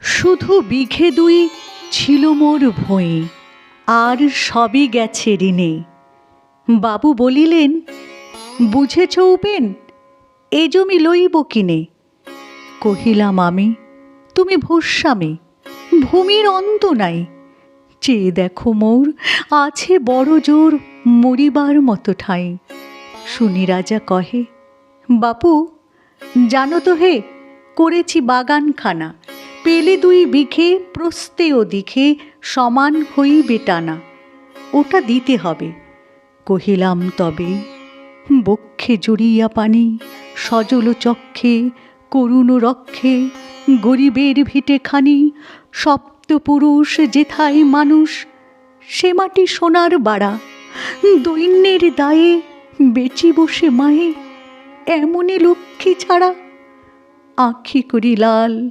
শুধু বিঘে দুই ছিল মোর ভয়ে আর সবই গেছে ঋণে। বাবু বলিলেন, বুঝেছ উপেন, এ জমি লইব কিনে? কহিলাম, আমি, তুমি ভূস্বামী, ভূমির অন্ত নাই। চেয়ে দেখো মোর, আছে বড় জোর মরিবার মতো ঠাঁই। শুনি রাজা কহে, বাপু, জানো তো হে, করেছি বাগানখানা। পেলে দুই বিঘে প্রস্তে ও দিঘে, সমান হইবে টানা। ওটা দিতে হবে। কহিলাম, তবে বক্ষে জড়িয়া পানি, সজল চক্ষে, করুণ রক্ষে, গরিবের ভিটে খানি সপ্তপুরুষ যেথায় মানুষ, সে মাটি সোনার বাড়া, দৈন্যের দায়ে বেচি বসে মায়ে, এমনই লক্ষ্মী ছাড়া। আঁখি করি লাল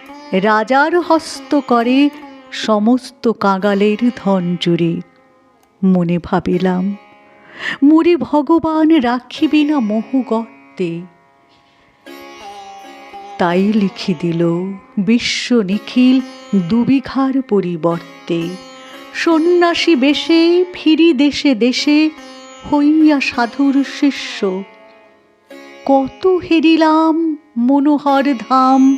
রাজার হস্ত করে সমস্ত কাঙালের ধন জুড়ে। মনে ভাবিলাম, মুড়ি ভগবান রাখিবি না মোহ গর্তে। তাই লিখি দিল, বিশ্ব নিখিল দুবিঘার পরিবর্তে। সন্ন্যাসী বেশে ফিরি দেশে দেশে হইয়া সাধুর শিষ্য। কত হেরিলাম মনোহর ধাম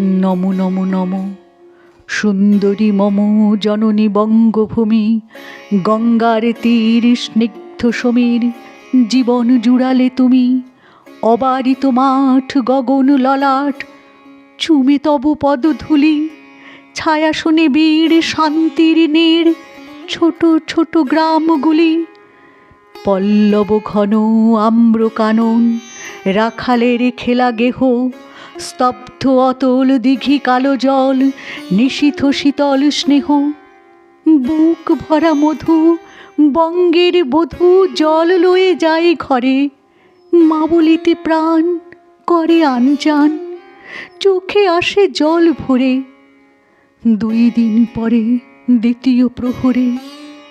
নম নম নম। সুন্দরী মম জননী বঙ্গভূমি, গঙ্গার তীর স্নিগ্ধ সমীর, জীবন জুড়ালে তুমি, অবারিত মাঠ, গগন ললাট, চুমে তব পদধূলি ছায়া শুনে বীর শান্তির নীড় ছোট ছোট গ্রামগুলি। পল্লব ঘন আম্র কানন রাখালের খেলা গেহ স্তব্ধ অতল দিঘি কালো জল, নিশীথ শীতল স্নেহ। বুক ভরা মধু, বঙ্গের বধূ জল লয়ে যায় ঘরে। মা বলিতে প্রাণ করে আনজান, চোখে আসে জল ভরে। দুই দিন পরে দ্বিতীয় প্রহরে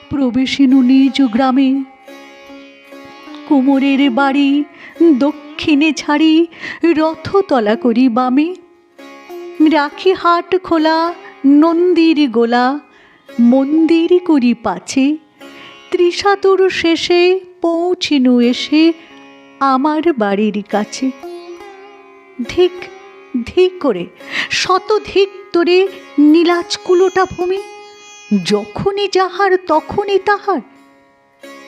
প্রবেশিনু নিজ গ্রামে। কুমোরের বাড়ি দক্ষিণে ছাড়ি, রথতলা করি বামে। রাখি হাট খোলা, নন্দির গোলা, মন্দির করি পাছে। ত্রিশাতুর শেষে পৌঁছিনু এসে আমার বাড়ির কাছে। ধিক ধিক করে শত ধিক তোরে নীলাচকুলোটা ভূমি, যখনই যাহার তখনই তাহার।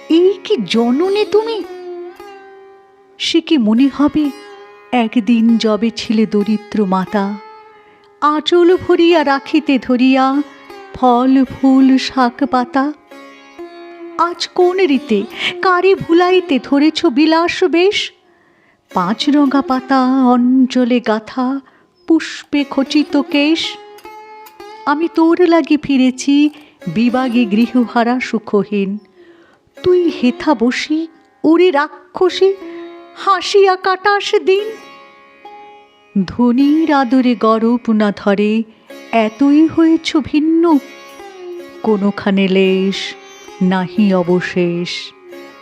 এই কি জননী তুমি? সে কি মনে হবে? একদিন যবে ছিলে দরিদ্র মাতা, আঁচল ভরিয়া রাখিতে ধরিয়া ফল, ফুল, শাক, পাতা। আজ কোন রীতে কারি ভুলাইতে ধরেছ বিলাস বেশ? পাঁচ রঙা পাতা অঞ্চলে গাথা, পুষ্পে খচিত কেশ। আমি তোর লাগি ফিরেছি, বিবাগে গৃহহারা সুখহীন। তুই হেথা বসি, ওরে রাক্ষসী হাসিয়া কাটাস দিন। ধনির আদরে গরব না ধরে, এতই হয়েছ ভিন্ন। কোনোখানে লেশ নাহি অবশেষ,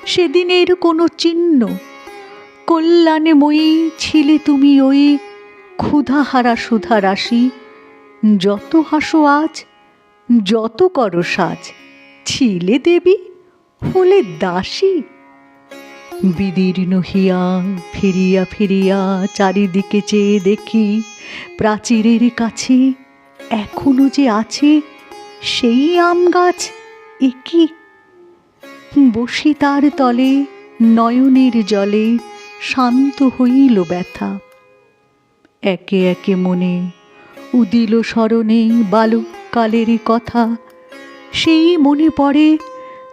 সেদিনের কোনো চিহ্ন। কল্যাণে মই ছিলে তুমি ওই ক্ষুধাহারা সুধা রাশি। যত হাসো আজ, যত করো সাজ, ছিলে দেবী হলে দাসী। বিদীর্ণ হিয়া ফিরিয়া ফিরিয়া চারিদিকে চেয়ে দেখি, প্রাচীরের কাছে এখনও যে আছে সেই আম গাছ এ কি? বসি তার তলে নয়নের জলে শান্ত হইল ব্যথা। একে একে মনে উদিল স্মরণে বালককালের কথা, সেই মনে পড়ে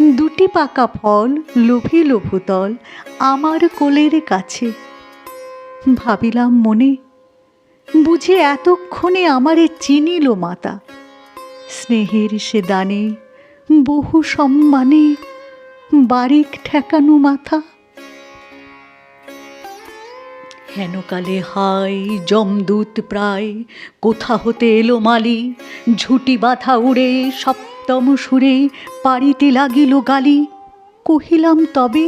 দুটি পাকা ফল লোভিল ভূতল আমার কোলের কাছে। ভাবিলাম মনে, বুঝে এতক্ষণে আমারে চিনিল মাতা। স্নেহের সে দানে বহু সম্মানে বারিক ঠেকানো মাথা। হেনকালে হাই জমদূত প্রায়, কোথা হতে এলো মালি? ঝুটি বাঁধা উড়ে সপ্তম সুরে পারিতে লাগিল গালি। কহিলাম, তবে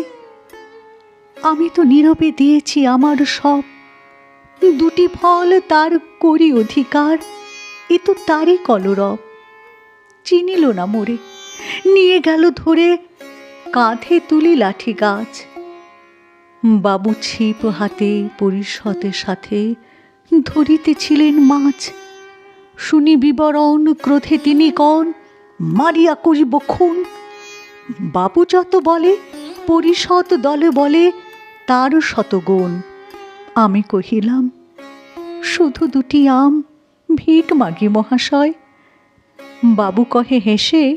আমি তো নীরবে দিয়েছি আমার সব। দুটি ফল তার করি অধিকার, এ তো তারই কলরব। চিনিল না মোরে, নিয়ে গেল ধরে কাঁধে তুলি লাঠি গাছ। বাবু ছিপ হাতে পরিষদের সাথে ধরিতেছিলেন মাছ। শুনি বিবরণ ক্রোধে তিনি কন মারিয়া করিব খুন। বাবু যত বলে, পরিষদ দলে বলে, তার শতগুণ। আমি কহিলাম, শুধু দুটি আম, ভিক মাগি মহাশয়। বাবু কহে হেসে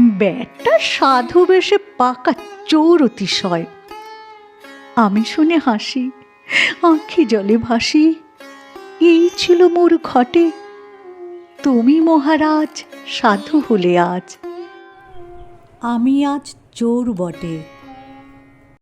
ব্যাটটা সাধু বেশে পাকা চোর অতিশয়। আমি শুনে হাসি, আঁখি জলে ভাসি, এই ছিল মোর ঘটে। তুমি মহারাজ সাধু হলে আজ। আমি আজ চোর বটে।